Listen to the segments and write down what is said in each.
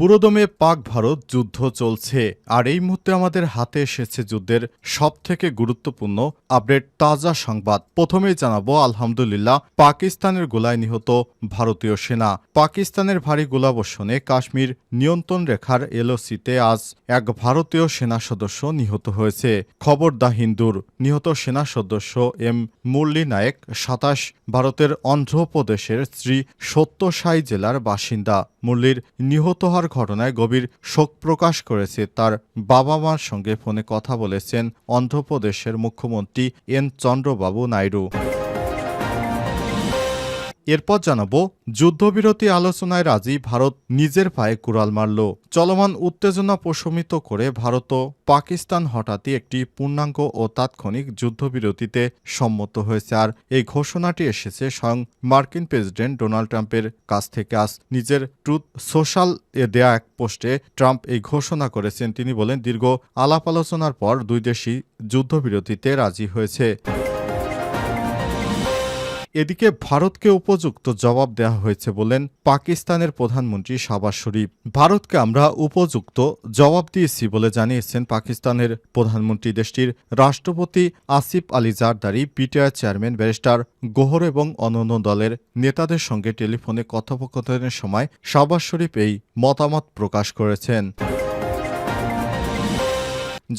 পুরোদমে পাক ভারত যুদ্ধ চলছে, আর এই মুহূর্তে আমাদের হাতে এসেছে যুদ্ধের সব থেকে গুরুত্বপূর্ণ আপডেট, তাজা সংবাদ। প্রথমেই জানাব, আলহামদুলিল্লাহ, পাকিস্তানের গোলায় নিহত ভারতীয় সেনা। পাকিস্তানের ভারী গোলাবর্ষণে কাশ্মীর নিয়ন্ত্রণ রেখার এলওসিতে আজ এক ভারতীয় সেনা সদস্য নিহত হয়েছে। খবর দা হিন্দুর। নিহত সেনা সদস্য এম মুরলী নায়েক, সাতাশ, ভারতের অন্ধ্রপ্রদেশের শ্রী সত্যসাই জেলার বাসিন্দা। মুরলীর নিহত হওয়ার ঘটনায় গভীর শোক প্রকাশ করেছে তার বাবা মার সঙ্গে ফোনে কথা বলেছেন অন্ধ্রপ্রদেশের মুখ্যমন্ত্রী এন চন্দ্রবাবু নাইডু। এরপর জানাব, যুদ্ধবিরতি আলোচনায় রাজি ভারত নিজের পায়ে কুড়াল মারল। চলমান উত্তেজনা প্রশমিত করে ভারত পাকিস্তান হঠাৎই একটি পূর্ণাঙ্গ ও তাৎক্ষণিক যুদ্ধবিরতিতে সম্মত হয়েছে। আর এই ঘোষণাটি এসেছে স্বয়ং মার্কিন প্রেসিডেন্ট ডোনাল্ড ট্রাম্পের কাছ থেকে। আজ নিজের ট্রুথ সোশ্যাল এ দেয়া এক পোস্টে ট্রাম্প এই ঘোষণা করেছেন। তিনি বলেন, দীর্ঘ আলাপ আলোচনার পর দুই দেশই যুদ্ধবিরতিতে রাজি হয়েছে। এদিকে ভারতকে উপযুক্ত জবাব দেওয়া হয়েছে বলেন পাকিস্তানের প্রধানমন্ত্রী শাবাজ শরীফ। ভারতকে আমরা উপযুক্ত জবাব দিয়েছি বলে জানিয়েছেন পাকিস্তানের প্রধানমন্ত্রী দেশটির রাষ্ট্রপতি Asif Ali Zardari, PTI chairman barrister Gohar এবং অন্যান্য দলের নেতাদের সঙ্গে টেলিফোনে কথোপকথনের সময় শাবাজ শরীফ এই মতামত প্রকাশ করেছেন।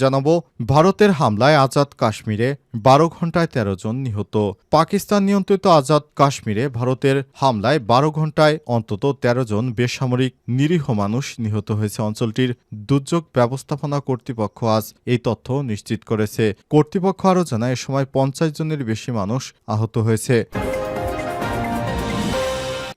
জানাব, ভারতের হামলায় আজাদ কাশ্মীরে বারো ঘন্টায় তেরো জন নিহত। পাকিস্তান নিয়ন্ত্রিত আজাদ কাশ্মীরে ভারতের হামলায় বারো ঘন্টায় অন্তত ১৩ জন বেসামরিক নিরীহ মানুষ নিহত হয়েছে। অঞ্চলটির দুর্যোগ ব্যবস্থাপনা কর্তৃপক্ষ আজ এই তথ্য নিশ্চিত করেছে। কর্তৃপক্ষ আরও জানায়, এ সময় পঞ্চাশ জনের বেশি মানুষ আহত হয়েছে।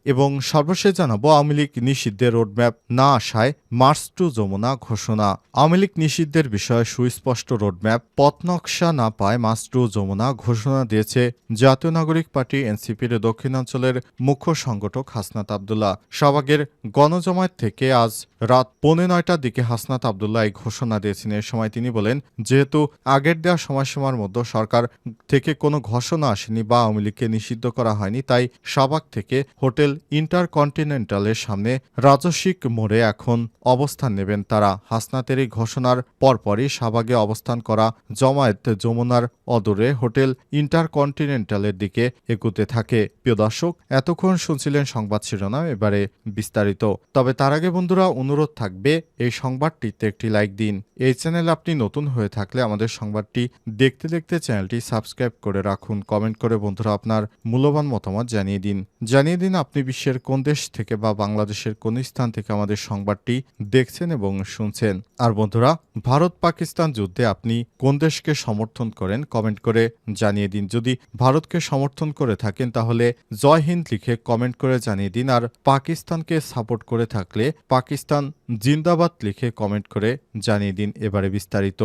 এবং সর্বশেষ জানাব আওয়ামী লীগ নিষিদ্ধের রোডম্যাপ না আসায় মার্চ টু যমুনা ঘোষণা। আওয়ামী লীগ নিষিদ্ধের বিষয়ে সুস্পষ্ট রোডম্যাপ পথ নকশা না পায় মার্চ টু যমুনা ঘোষণা দিয়েছে জাতীয় নাগরিক পার্টি এনসিপির দক্ষিণাঞ্চলের মুখ্য সংগঠক হাসনাত আবদুল্লাহ। শাহবাগের গণজমায়েত থেকে আজ রাত পৌনে নয়টার দিকে হাসনাত আবদুল্লাহ এই ঘোষণা দিয়েছেন। এ সময় তিনি বলেন, যেহেতু আগের দেওয়া সময়সীমার মধ্যে সরকার থেকে কোনো ঘোষণা আসেনি বা আওয়ামী লীগকে নিষিদ্ধ করা হয়নি, তাই শাহবাগ থেকে হোটেল ইন্টারকন্টিনেন্টালের সামনে রাজস্বিক মোড়ে এখন অবস্থান নেবেন তারা। হাসনাতের এই ঘোষণার পরপরই শাহবাগে অবস্থান করা জমায়েত যমুনার অদূরে হোটেল ইন্টারকন্টিনেন্টালের দিকে এগুতে থাকে। প্রিয় দর্শক, এতক্ষণ শুনছিলেন সংবাদ শিরোনাম, এবারে বিস্তারিত। তবে তার আগে বন্ধুরা, অনুরোধ থাকবে, এই সংবাদটিতে একটি লাইক দিন। এই চ্যানেল আপনি নতুন হয়ে থাকলে আমাদের সংবাদটি দেখতে দেখতে চ্যানেলটি সাবস্ক্রাইব করে রাখুন। কমেন্ট করে বন্ধুরা আপনার মূল্যবান মতামত জানিয়ে দিন। জানিয়ে দিন আপনি বিশ্বের কোন দেশ থেকে বা বাংলাদেশের কোন স্থান থেকে আমাদের সংবাদটি দেখছেন এবং শুনছেন। আর বন্ধুরা, ভারত পাকিস্তান যুদ্ধে আপনি কোন দেশকে সমর্থন করেন কমেন্ট করে জানিয়ে দিন। যদি ভারতকে সমর্থন করে থাকেন, তাহলে জয় হিন্দ লিখে কমেন্ট করে জানিয়ে দিন। আর পাকিস্তানকে সাপোর্ট করে থাকলে পাকিস্তান জিন্দাবাদ লিখে কমেন্ট করে জানিয়ে দিন এবারে বিস্তারিত।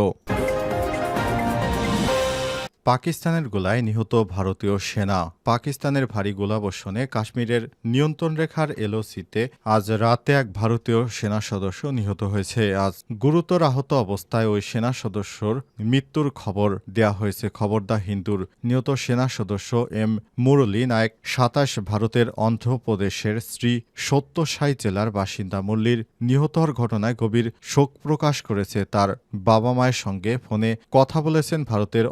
পাকিস্তানের গোলায় নিহত ভারতীয় সেনা। পাকিস্তানের ভারী গোলাবর্ষণে কাশ্মীরের নিয়ন্ত্রণ রেখার এলওসিতে আজ রাতে এক ভারতীয় সেনা সদস্য নিহত হয়েছে। আজ গুরুতর আহত অবস্থায় ওই সেনা সদস্যর মৃত্যুর খবর দেয়া হয়েছে। খবর দা হিন্দুর নিহত সেনা সদস্য এম মুরলী নায়ক, সাতাশ ভারতের অন্ধ্রপ্রদেশের শ্রী সত্যসাই জেলার বাসিন্দা। মুরলীর নিহত হওয়ার ঘটনায় গভীর শোক প্রকাশ করেছে তার বাবা মায়ের সঙ্গে ফোনে কথা বলেছেন ভারতের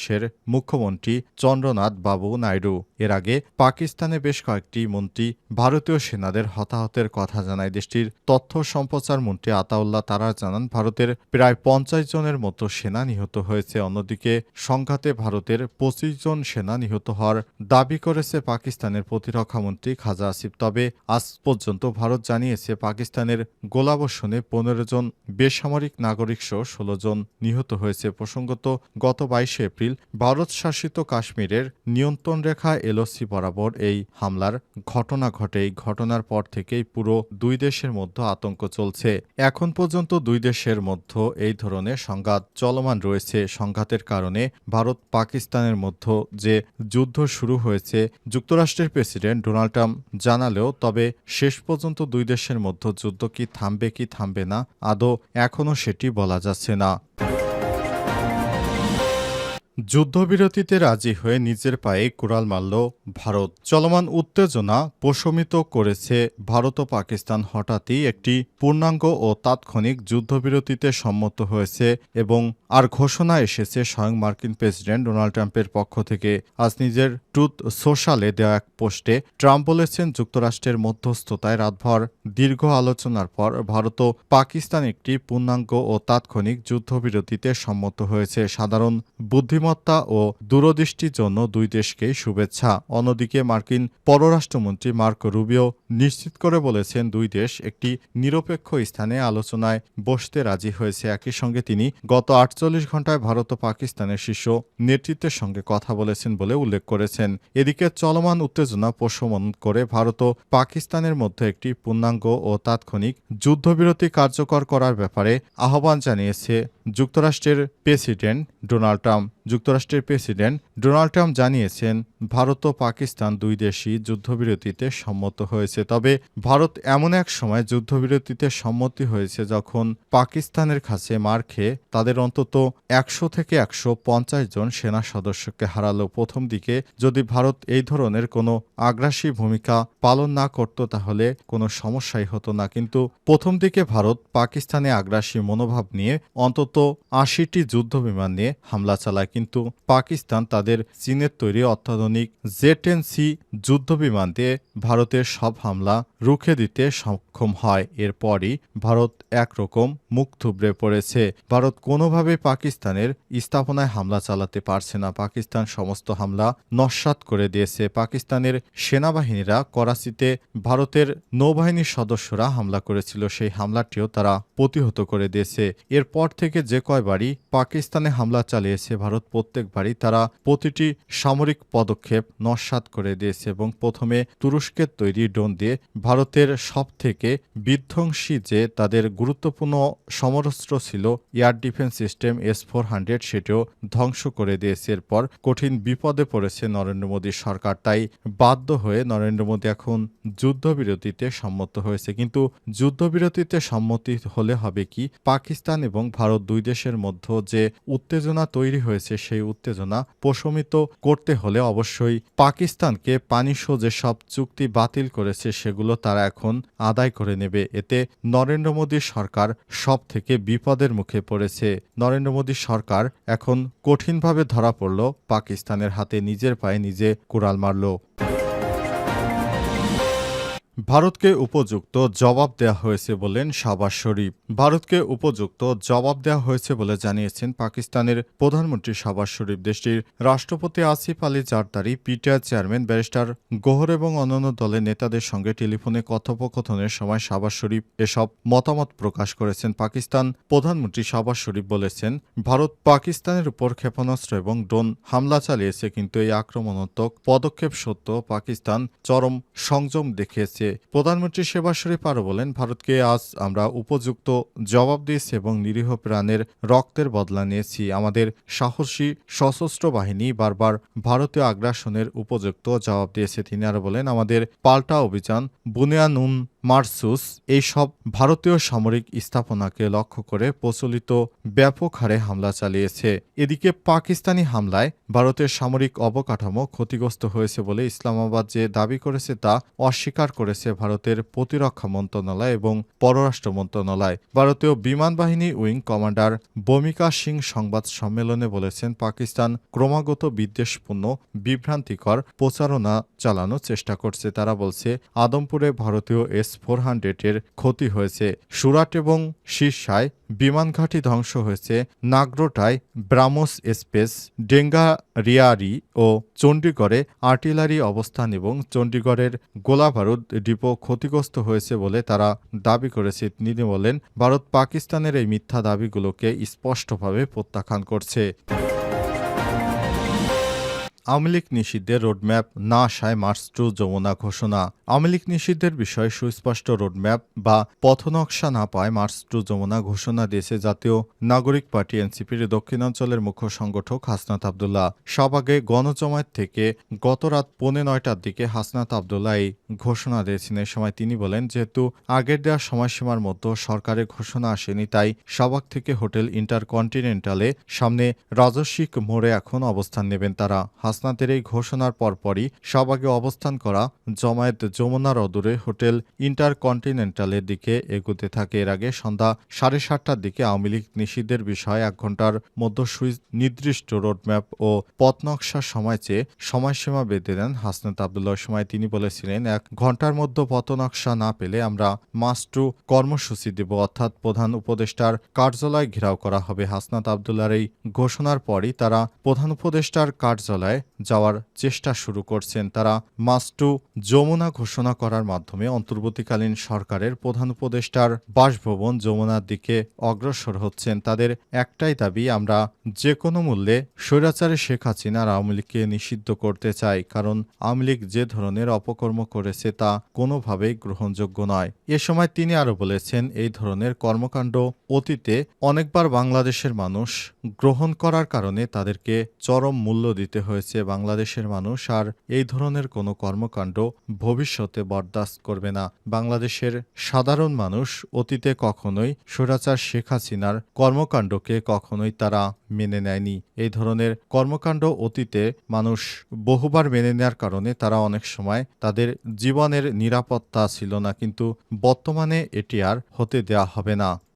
অন্ধ্রপ্রদেশের মুখ্যমন্ত্রী চন্দ্রনাথ বাবু নাইডু। এর আগে পাকিস্তানে বেশ কয়েকটি মন্ত্রী ভারতীয় সেনাদের হতাহতের কথা জানায় দেশটির তথ্য সম্প্রচার মন্ত্রী আতাউল্লাহ তারা জানান, ভারতের প্রায় পঞ্চাশ জনের মতো সেনা নিহত হয়েছে। অন্যদিকে সংঘাতে ভারতের পঁচিশ জন সেনা নিহত হওয়ার দাবি করেছে পাকিস্তানের প্রতিরক্ষামন্ত্রী খাজা আসিফ। তবে আজ পর্যন্ত ভারত জানিয়েছে পাকিস্তানের গোলাবর্ষণে পনেরো জন বেসামরিক নাগরিক সহ ষোলো জন নিহত হয়েছে। প্রসঙ্গত গত বাইশে এপ্রিল ভারত শাসিত কাশ্মীরের নিয়ন্ত্রণ রেখা এলওসি বরাবর এই হামলার ঘটনা ঘটে। এই ঘটনার পর থেকেই পুরো দুই দেশের মধ্যে আতঙ্ক চলছে। এখন পর্যন্ত দুই দেশের মধ্যে এই ধরনের সংঘাত চলমান রয়েছে। সংঘাতের কারণে ভারত পাকিস্তানের মধ্যে যে যুদ্ধ শুরু হয়েছে, যুক্তরাষ্ট্রের প্রেসিডেন্ট ডোনাল্ড ট্রাম্প জানালেও, তবে শেষ পর্যন্ত দুই দেশের মধ্যে যুদ্ধ কি থামবে কি থামবে না, আদৌ এখনও সেটি বলা যাচ্ছে না। যুদ্ধবিরতিতে রাজি হয়ে নিজের পায়ে কুড়াল মারল ভারত। চলমান উত্তেজনা প্রশমিত করেছে ভারত ও পাকিস্তান। হঠাৎই একটি পূর্ণাঙ্গ ও তাৎক্ষণিক যুদ্ধবিরতিতে সম্মত হয়েছে এবং আর ঘোষণা এসেছে স্বয়ং মার্কিন প্রেসিডেন্ট ডোনাল্ড ট্রাম্পের পক্ষ থেকে। আজ নিজের ট্রুথ সোশ্যালে দেওয়া এক পোস্টে ট্রাম্প বলেছেন, যুক্তরাষ্ট্রের মধ্যস্থতায় রাতভর দীর্ঘ আলোচনার পর ভারত ও পাকিস্তান একটি পূর্ণাঙ্গ ও তাৎক্ষণিক যুদ্ধবিরতিতে সম্মত হয়েছে। সাধারণ বুদ্ধিমত্তা ও দূরদৃষ্টির জন্য দুই দেশকেই শুভেচ্ছা। অন্যদিকে মার্কিন পররাষ্ট্রমন্ত্রী মার্কো রুবিও নিশ্চিত করে বলেছেন, দুই দেশ একটি নিরপেক্ষ স্থানে আলোচনায় বসতে রাজি হয়েছে। একই সঙ্গে তিনি গত আটচল্লিশ ঘন্টায় ভারত ও পাকিস্তানের শীর্ষ নেতৃত্বের সঙ্গে কথা বলেছেন বলে উল্লেখ করেছেন। এদিকে চলমান উত্তেজনা প্রশমন করে ভারত ও পাকিস্তানের মধ্যে একটি পূর্ণাঙ্গ ও তাৎক্ষণিক যুদ্ধবিরতি কার্যকর করার ব্যাপারে আহ্বান জানিয়েছে। যুক্তরাষ্ট্রের প্রেসিডেন্ট ডোনাল্ড ট্রাম্প। যুক্তরাষ্ট্রের প্রেসিডেন্ট ডোনাল্ড ট্রাম্প জানিয়েছেন, ভারত ও পাকিস্তান দুই দেশই যুদ্ধবিরতিতে সম্মত হয়েছে। তবে ভারত এমন এক সময় যুদ্ধবিরতিতে সম্মতি হয়েছে যখন পাকিস্তানের কাছে মার খেয়ে তাদের অন্তত একশো থেকে একশো পঞ্চাশ জন সেনা সদস্যকে হারালো। প্রথম দিকে যদি ভারত এই ধরনের কোনো আগ্রাসী ভূমিকা পালন না করত, তাহলে কোনো সমস্যাই হতো না। কিন্তু প্রথম দিকে ভারত পাকিস্তানে আগ্রাসী মনোভাব নিয়ে অন্তত আশিটি যুদ্ধবিমান নিয়ে হামলা চালায়, কিন্তু পাকিস্তান তাদের চীনের তৈরি অত্যাধুনিক জেট এন সি যুদ্ধবিমান দিয়ে ভারতের সব হামলা রুখে দিতে সক্ষম হয়। এরপরই ভারত একরকম মুখ থুবড়ে পড়েছে। ভারত কোনোভাবে পাকিস্তানের স্থাপনায় হামলা চালাতে পারছে না। পাকিস্তান সমস্ত হামলা নস্যাৎ করে দিয়েছে। পাকিস্তানের সেনাবাহিনীরা করাচিতে ভারতের নৌবাহিনীর সদস্যরা হামলা করেছিল। সেই হামলাটিও তারা প্রতিহত করে দিয়েছে। এরপর থেকে যে কয়বারই পাকিস্তানে হামলা চালিয়েছে ভারত প্রত্যেকবারই তারা প্রতিটি সামরিক পদক্ষেপ নস্যাৎ করে দিয়েছে এবং প্রথমে তুরস্কের তৈরি ড্রোন দিয়ে ভারতের সব থেকে বিধ্বংসী যে তাদের গুরুত্বপূর্ণ সমরস্ত্র ছিল air defence system S four hundred, সেটিও ধ্বংস করে দিয়েছে। এরপর কঠিন বিপদে পড়েছে নরেন্দ্র মোদী সরকার, তাই বাধ্য হয়ে নরেন্দ্র মোদী এখন যুদ্ধবিরতিতে সম্মত হয়েছে। কিন্তু যুদ্ধবিরতিতে সম্মতি হলে হবে কি? পাকিস্তান এবং ভারত দুই দেশের মধ্যে যে উত্তেজনা তৈরি হয়েছে, সেই উত্তেজনা প্রশমিত করতে হলে অবশ্যই পাকিস্তানকে পানিসহ যেসব চুক্তি বাতিল করেছে, সেগুলো তারা এখন আদায় করে নেবে। এতে নরেন্দ্র মোদী সরকার সব থেকে বিপদের মুখে পড়েছে। নরেন্দ্র মোদী সরকার এখন কঠিনভাবে ধরা পড়ল, পাকিস্তানের হাতে নিজের পায়ে নিজে কুড়াল মারল। ভারতকে উপযুক্ত জবাব দেওয়া হয়েছে বলেন শাহবাজ শরীফ। ভারতকে উপযুক্ত জবাব দেওয়া হয়েছে বলে জানিয়েছেন পাকিস্তানের প্রধানমন্ত্রী শাহবাজ শরীফ। দেশটির রাষ্ট্রপতি Asif Ali Zardari PTI chairman barrister Gohar এবং অন্যান্য দলের নেতাদের সঙ্গে টেলিফোনে কথোপকথনের সময় শাহবাজ শরীফ এসব মতামত প্রকাশ করেছেন। পাকিস্তান প্রধানমন্ত্রী শাহবাজ শরীফ বলেছেন, ভারত পাকিস্তানের উপর ক্ষেপণাস্ত্র এবং ড্রোন হামলা চালিয়েছে, কিন্তু এই আক্রমণাত্মক পদক্ষেপ সত্ত্বেও পাকিস্তান চরম সংযম দেখিয়েছে। প্রধানমন্ত্রী শরীফ আরও বলেন, ভারতকে আজ আমরা উপযুক্ত জবাব দিয়েছি এবং নিরীহ প্রাণের রক্তের বদলা নিয়েছি। আমাদের সাহসী সশস্ত্র বাহিনী বারবার ভারতীয় আগ্রাসনের উপযুক্ত জবাব দিয়েছে। তিনি আরও বলেন, আমাদের পাল্টা অভিযান বুনিয়ানুন মার্সুস এইসব ভারতীয় সামরিক স্থাপনাকে লক্ষ্য করে প্রচলিত ব্যাপক হারে হামলা চালিয়েছে। এদিকে পাকিস্তানি হামলায় ভারতের সামরিক অবকাঠামো ক্ষতিগ্রস্ত হয়েছে বলে ইসলামাবাদ যে দাবি করেছে তা অস্বীকার করেছে ভারতের প্রতিরক্ষা মন্ত্রণালয় এবং পররাষ্ট্র মন্ত্রণালয়। ভারতীয় বিমান বাহিনী উইং কমান্ডার বমিকা সিং সংবাদ সম্মেলনে বলেছেন, পাকিস্তান ক্রমাগত বিদ্বেষপূর্ণ, বিভ্রান্তিকর প্রচারণা চালানোর চেষ্টা করছে। তারা বলছে, আদমপুরে ভারতীয় এস ফোর হান্ড্রেডের ক্ষতি হয়েছে। সুরাট এবং শীর্ষায় বিমান ঘাঁটি ধ্বংস হয়েছে নাগরোটায় ব্রামোস স্পেস ডেঙ্গা রিয়ারি ও চণ্ডীগড়ে আর্টিলারি অবস্থান এবং চণ্ডীগড়ের গোলাবারুদ ডিপো ক্ষতিগ্রস্ত হয়েছে বলে তারা দাবি করেছে। তিনি বলেন, ভারত পাকিস্তানের এই মিথ্যা দাবিগুলোকে স্পষ্টভাবে প্রত্যাখ্যান করছে। আওয়ামী লীগ নিষিদ্ধের রোডম্যাপ না আসায় মার্চ টু যমুনা ঘোষণা। আওয়ামী লীগ নিষিদ্ধের বিষয়ে সুস্পষ্ট রোডম্যাপ বা পথনকশা না পায় মার্চ টু যমুনা ঘোষণা দিয়েছে জাতীয় নাগরিক পার্টি এনসিপির দক্ষিণাঞ্চলের মুখ্য সংগঠক হাসনাত আবদুল্লাহ। সবাগে গণজমায়েত থেকে গত রাত পৌনে নয়টার দিকে হাসনাত আবদুল্লাহ এই ঘোষণা দিয়েছেন। এ সময় তিনি বলেন, যেহেতু আগের দেওয়া সময়সীমার মতো সরকারের ঘোষণা আসেনি, তাই সবাগ থেকে হোটেল ইন্টারকন্টিনেন্টালে সামনে রাজস্বিক মোড়ে এখন অবস্থান নেবেন তারা। হাসনাতের এই ঘোষণার পরপরই সবাগে অবস্থান করা জমায়েত যমুনার অদূরে হোটেল ইন্টারকন্টিনেন্টালের দিকে এগুতে থাকে। এর আগে সন্ধ্যা সাড়ে সাতটার দিকে আওয়ামী লীগ নিষিদ্ধের বিষয়ে এক ঘণ্টার মধ্যে সুই- নির্দিষ্ট রোডম্যাপ ও পথনকশার সময় চেয়ে সময়সীমা বেঁধে দেন হাসনাত আবদুল্লাহ। সময় তিনি বলেছিলেন, এক ঘণ্টার মধ্যে পথনকশা না পেলে আমরা মাস্টু কর্মসূচি দেব, অর্থাৎ প্রধান উপদেষ্টার কার্যালয় ঘেরাও করা হবে। হাসনাত আবদুল্লার এই ঘোষণার পরই তারা প্রধান উপদেষ্টার কার্যালয়ে যাওয়ার চেষ্টা শুরু করছেন তারা। মাস্টু যমুনা ঘোষণা করার মাধ্যমে অন্তর্বর্তীকালীন সরকারের প্রধান উপদেষ্টার বাসভবন যমুনার দিকে অগ্রসর হচ্ছেন। তাদের একটাই দাবি, আমরা যে কোনো মূল্যে স্বৈরাচারে শেখ হাসিনার আওয়ামী লীগকে নিষিদ্ধ করতে চাই, কারণ আওয়ামী লীগ যে ধরনের অপকর্ম করেছে তা কোনোভাবেই গ্রহণযোগ্য নয়। এ সময় তিনি আরও বলেছেন, এই ধরনের কর্মকাণ্ড অতীতে অনেকবার বাংলাদেশের মানুষ গ্রহণ করার কারণে তাদেরকে চরম মূল্য দিতে হয়েছে। বাংলাদেশের মানুষ আর এই ধরনের কোনো কর্মকাণ্ড ভবিষ্যতে বরদাস্ত করবে না। বাংলাদেশের সাধারণ মানুষ অতীতে কখনোই স্বৈরাচার শেখ হাসিনার কর্মকাণ্ডকে কখনোই তারা মেনে নেয়নি। এই ধরনের কর্মকাণ্ড অতীতে মানুষ বহুবার মেনে নেওয়ার কারণে তারা অনেক সময় তাদের জীবনের নিরাপত্তা ছিল না, কিন্তু বর্তমানে এটি আর হতে দেয়া হবে না।